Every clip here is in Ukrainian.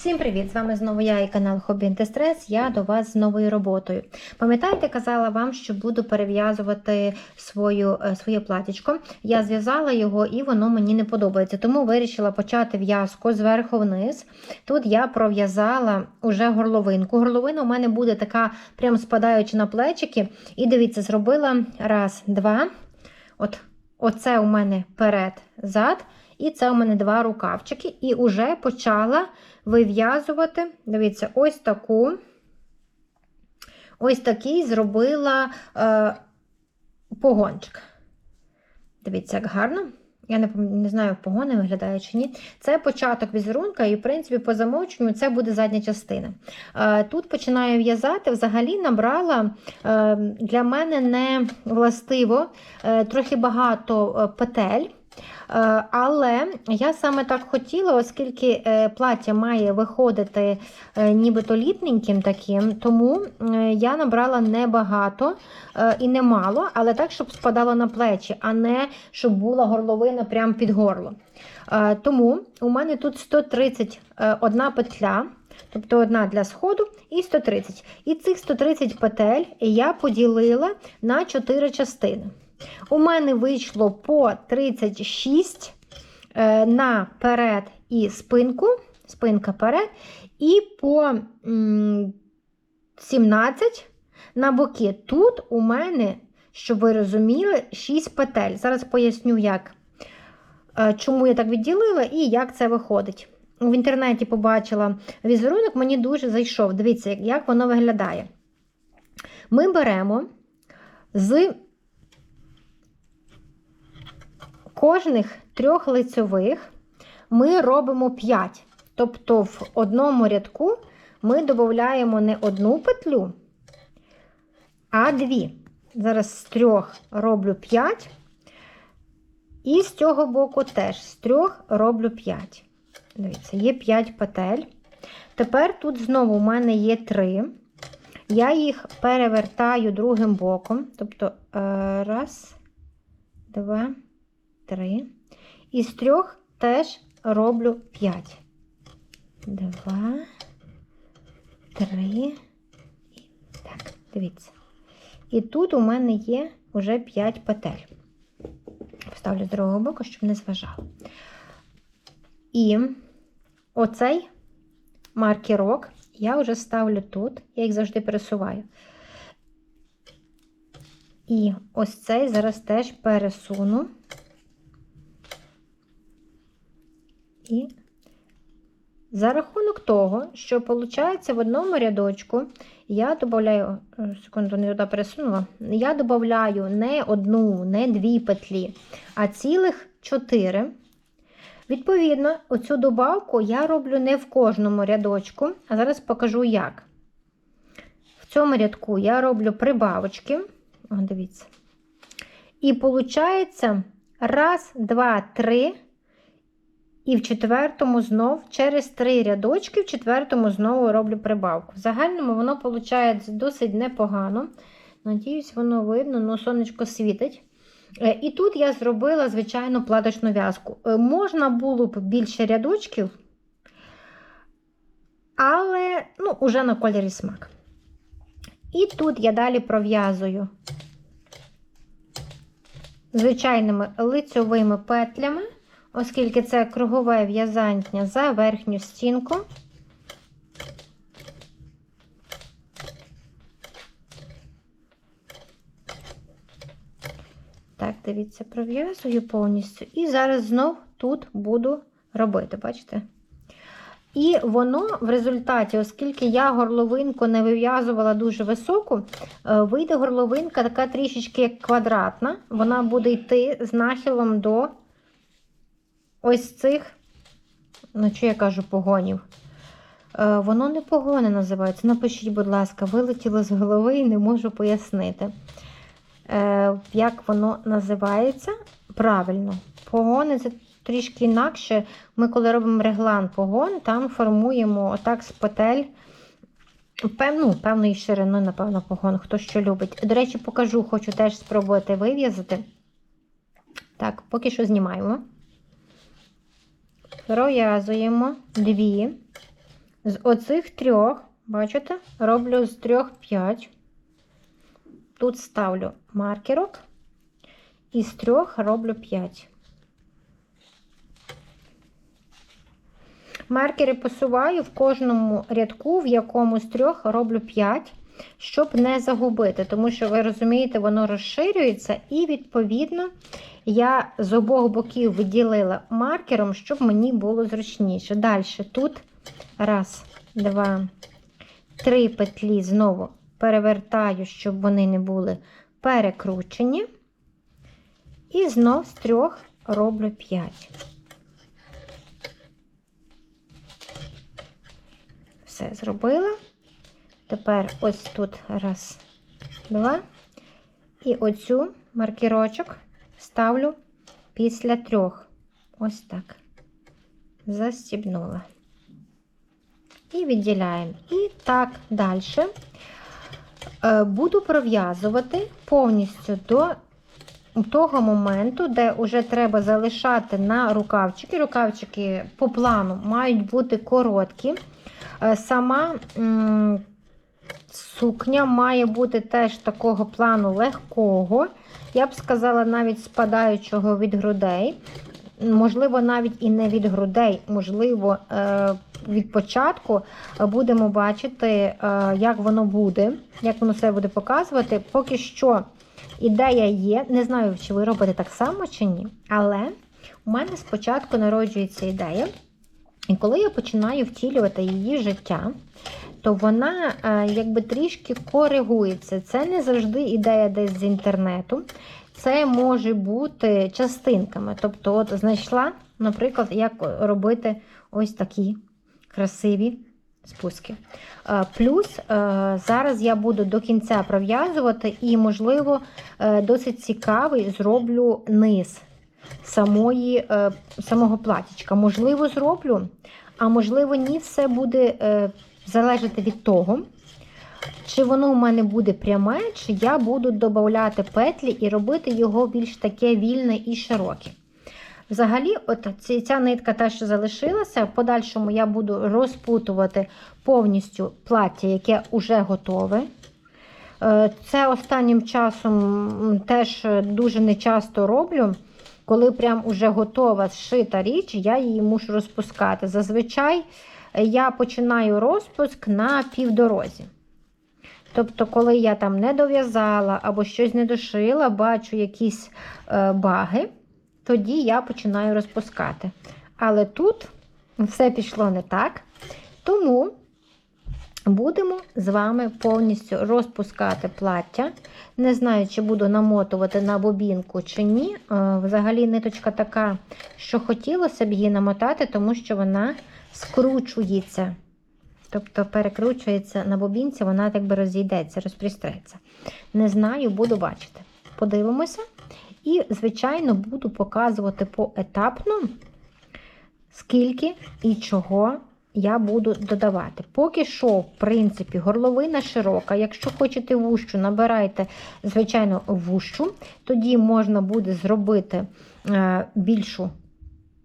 Всім привіт! З вами знову я і канал Хобі Антистрес. Я до вас з новою роботою. Пам'ятаєте, казала вам, що буду перев'язувати свою, е, своє платічко. Я зв'язала його і воно мені не подобається. Тому вирішила почати в'язку зверху вниз. Тут я пров'язала уже горловинку. Горловина у мене буде така, прям спадаючи на плечики. І дивіться, зробила раз, два. От, Оце у мене перед, зад. І це у мене два рукавчики. І вже почала вив'язувати, дивіться, ось таку, ось такий зробила е, погончик. Дивіться, як гарно. Я не не знаю, погони виглядає чи ні. Це початок візерунка, і, в принципі, по замовченню це буде задня частина. Е, тут починаю в'язати, взагалі набрала е, для мене не властиво, е, трохи багато петель. Е, але я саме так хотіла, оскільки е, плаття має виходити е, нібито літненьким таким, тому я набрала небагато і немало, але так, щоб спадало на плечі, а не щоб була горловина прямо під горло. Тому у мене тут 131 петля. Тобто одна для сходу і 130. І цих 130 петель я поділила на 4 частини. У мене вийшло по 36 е, на перед і спинку, спинка перед, і по 17 на боки. Тут у мене, щоб ви розуміли, 6 петель. Зараз поясню, як, е, чому я так відділила і як це виходить. В інтернеті побачила візерунок, мені дуже зайшов. Дивіться, як воно виглядає. Ми беремо з кожних трьох лицьових ми робимо 5. Тобто в одному рядку ми додаємо не одну петлю, а дві. Зараз з трьох роблю 5. І з цього боку теж з трьох роблю 5. Дивіться, є 5 петель. Тепер тут знову у мене є 3. Я їх перевертаю другим боком. Тобто, е, раз, два, 3. Із трьох теж роблю 5. 2, 3. Так, дивіться. І тут у мене є вже 5 петель. Вставлю з другого боку, щоб не зважало. І оцей маркерок я вже ставлю тут, я їх завжди пересуваю. І ось цей зараз теж пересуну. І за рахунок того, що виходить в одному рядочку, я додаю, е, секунду, не туди пересунула, я додаю не одну, не дві петлі, а цілих чотири. Відповідно, оцю добавку я роблю не в кожному рядочку, а зараз покажу як. В цьому рядку я роблю прибавочки. О, дивіться. І виходить, раз, два, три. І в четвертому знов через три рядочки, в четвертому знову роблю прибавку. В загальному воно виходить досить непогано. Надіюсь, воно видно, ну сонечко світить. Е, і тут я зробила, звичайно, платочну в'язку. Е, можна було б більше рядочків, але ну, уже на кольорі смак. І тут я далі пров'язую звичайними лицьовими петлями оскільки це кругове в'язання за верхню стінку. Так, дивіться, пров'язую повністю. І зараз знов тут буду робити, бачите? І воно в результаті, оскільки я горловинку не вив'язувала дуже високу, е, вийде горловинка така трішечки квадратна, вона буде йти з нахилом до ось цих, ну що я кажу, погонів. Е, воно не погони називається. Напишіть, будь ласка, вилетіло з голови і не можу пояснити, е, як воно називається правильно. Погони це трішки інакше. Ми, коли робимо реглан погон, там формуємо отак з петель. Певну, певної ширини, напевно, погон, хто що любить. До речі, покажу, хочу теж спробувати вив'язати. Так, поки що знімаємо пров'язуємо дві з оцих трьох, бачите, роблю з трьох 5. Тут ставлю маркерок і з трьох роблю 5. Маркери посуваю в кожному рядку, в якому з трьох роблю 5, щоб не загубити, тому що, ви розумієте, воно розширюється, і, відповідно, я з обох боків виділила маркером, щоб мені було зручніше. Далі тут раз, два, три петлі знову перевертаю, щоб вони не були перекручені. І знов з трьох роблю 5. Все зробила. Тепер ось тут раз, два. І оцю маркерочок ставлю після трьох. Ось так. Застібнула. І відділяємо. І так далі. Е, Буду пров'язувати повністю до того моменту, де вже треба залишати на рукавчики. Рукавчики по плану мають бути короткі. Е, Сама сукня має бути теж такого плану легкого. Я б сказала, навіть спадаючого від грудей. Можливо, навіть і не від грудей, можливо, е, від початку будемо бачити, е, як воно буде, як воно себе буде показувати. Поки що ідея є. Не знаю, чи ви робите так само чи ні. Але у мене спочатку народжується ідея. І коли я починаю втілювати її життя, то вона е, якби трішки коригується. Це не завжди ідея десь з інтернету. Це може бути частинками. Тобто, от знайшла, наприклад, як робити ось такі красиві спуски. Е, Плюс е, зараз я буду до кінця пров'язувати і, можливо, досить цікавий зроблю низ самої, самого платічка. Можливо, зроблю, а можливо, ні, все буде залежати від того, чи воно у мене буде пряме, чи я буду додати петлі і робити його більш таке вільне і широке. Взагалі, от ця нитка, та, що залишилася, в подальшому я буду розпутувати повністю плаття, яке вже готове. Е, Це останнім часом теж дуже нечасто роблю. Коли прям уже готова зшита річ, я її мушу розпускати. Зазвичай я починаю розпуск на півдорозі. Тобто, коли я там не дов'язала або щось не дошила, бачу якісь е, баги, тоді я починаю розпускати. Але тут все пішло не так. Тому будемо з вами повністю розпускати плаття. Не знаю, чи буду намотувати на бобінку чи ні. Е, Взагалі, ниточка така, що хотілося б її намотати, тому що вона скручується. Тобто перекручується на бобінці, вона так би розійдеться, розпрістреться. Не знаю, буду бачити. Подивимося. І, звичайно, буду показувати поетапно, скільки і чого я буду додавати. Поки що, в принципі, горловина широка. Якщо хочете вущу, набирайте, звичайно, вущу. Тоді можна буде зробити е, більшу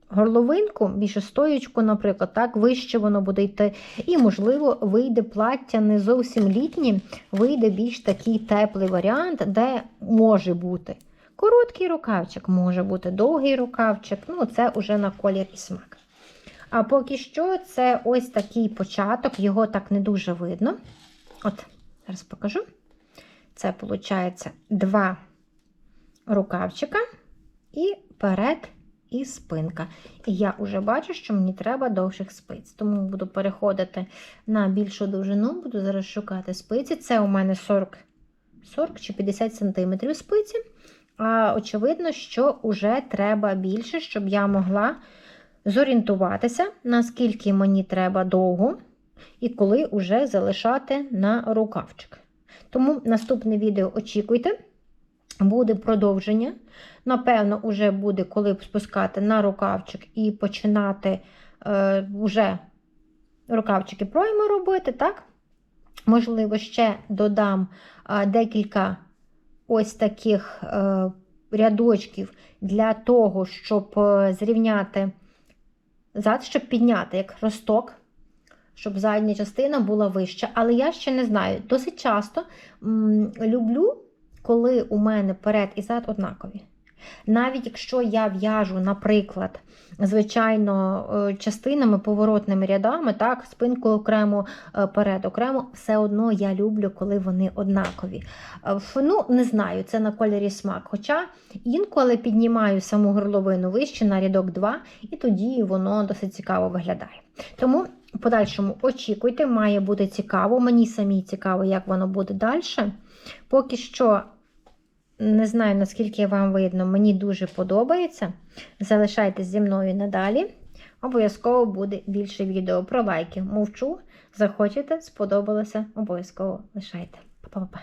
горловинку, більше стоючку, наприклад, так, вище воно буде йти. І, можливо, вийде плаття не зовсім літнє, вийде більш такий теплий варіант, де може бути. Короткий рукавчик, може бути довгий рукавчик, ну це вже на колір і смак. А поки що це ось такий початок, його так не дуже видно. От, зараз покажу. Це, виходить, два рукавчика і перед і спинка. І я вже бачу, що мені треба довших спиць. Тому буду переходити на більшу довжину, буду зараз шукати спиці. Це у мене 40 40 чи 50 см спиці. А очевидно, що вже треба більше, щоб я могла зорієнтуватися, наскільки мені треба довго, і коли вже залишати на рукавчик. Тому наступне відео очікуйте, буде продовження. Напевно, вже буде, коли спускати на рукавчик і починати е, вже рукавчики пройми робити, так? Можливо, ще додам е, декілька ось таких е, рядочків для того, щоб е, зрівняти зад, щоб підняти як росток щоб задня частина була вища. Але я ще не знаю. Досить часто люблю, коли у мене перед і зад однакові. Навіть якщо я в'яжу, наприклад, звичайно, е, частинами, поворотними рядами, так, спинку окремо, е, перед окремо, все одно я люблю, коли вони однакові. Е, Ну, не знаю, це на кольорі смак. Хоча інколи піднімаю саму горловину вище на рядок 2, і тоді воно досить цікаво виглядає. Тому в подальшому очікуйте, має бути цікаво. Мені самій цікаво, як воно буде далі. Поки що. Не знаю, наскільки вам видно, мені дуже подобається. Залишайтесь зі мною надалі. Обов'язково буде більше відео про лайки. Мовчу, захочете, сподобалося, обов'язково лишайте. Па-па-па.